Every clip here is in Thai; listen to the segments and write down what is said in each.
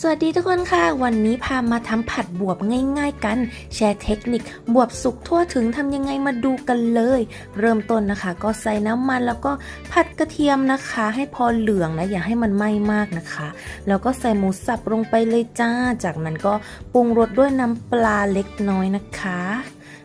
สวัสดีทุกคนค่ะ วันนี้พามาทำผัดบวบง่าย ๆ กัน แชร์เทคนิคบวบสุกทั่วถึงทำยังไงมาดูกันเลย เริ่มต้นนะคะ ก็ใส่น้ำมันแล้วก็ผัดกระเทียมนะคะ ให้พอเหลืองนะอย่าให้มันไหม้มากนะคะ แล้วก็ใส่หมูสับลงไปเลยจ้า จากนั้นก็ปรุงรสด้วยน้ำปลาเล็กน้อยนะคะ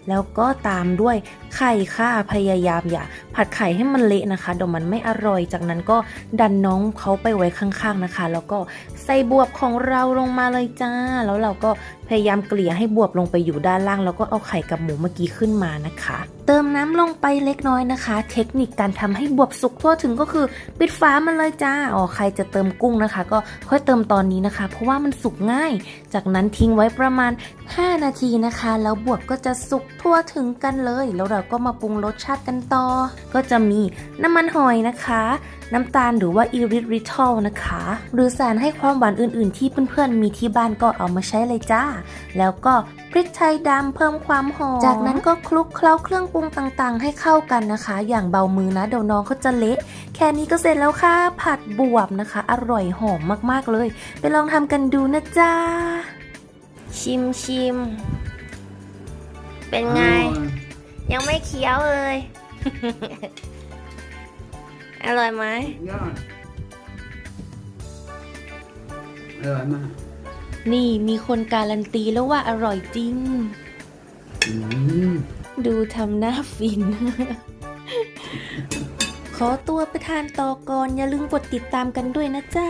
แล้วก็ตามด้วยไข่ค่ะพยายามอย่า ผัดไข่ให้มันเละนะคะเดี๋ยวมันไม่อร่อย จากนั้นก็ดันน้องเขาไปไว้ข้างๆนะคะ แล้วก็ใส่บวบของเราลงมาเลยจ้า แล้วเราก็ พยายามเกลี่ยให้บวบลงไปอยู่ด้านล่าง แล้วก็เอาไข่กับหมูเมื่อกี้ขึ้นมานะคะ เติมน้ำลงไปเล็กน้อยนะคะ เทคนิคการทำให้บวบสุกทั่วถึงก็คือ ปิดฝามันเลยจ้าอ๋อใครจะเติมกุ้งนะคะ ก็ค่อยเติมตอนนี้นะคะ เพราะว่ามันสุกง่าย จากนั้นทิ้งไว้ประมาณ 5 นาทีนะคะ แล้วบวบก็จะสุกทั่วถึงกันเลย แล้วเราก็มาปรุงรสชาติกันต่อ ก็จะมีน้ำมันหอยนะคะ น้ำตาลหรือว่าอิริทริทอลนะคะ หรือสารให้ความหวานอื่นๆ ที่เพื่อนๆมีที่บ้านก็เอามาใช้เลยจ้า แล้วก็พริกไทยดำเพิ่มความหอม จากนั้นก็คลุกเคล้าเครื่องปรุงต่างๆ ให้เข้ากันนะคะ อย่างเบามือนะเดี๋ยวน้องเขาจะเละแค่นี้ก็เสร็จแล้วค่ะ ผัดบวบนะคะ อร่อยหอมมากๆเลย ไปลองทำกันดูนะจ๊ะชิมชิมเป็นไง ยังไม่เคี้ยวเลย อร่อยไหมยอดอร่อยมาก นี่มีคนการันตีแล้วว่าอร่อยจริง อืมดูทำหน้าฟิน ขอตัวไปทานต่อก่อนอย่าลืมกดติดตามกันด้วยนะจ๊ะ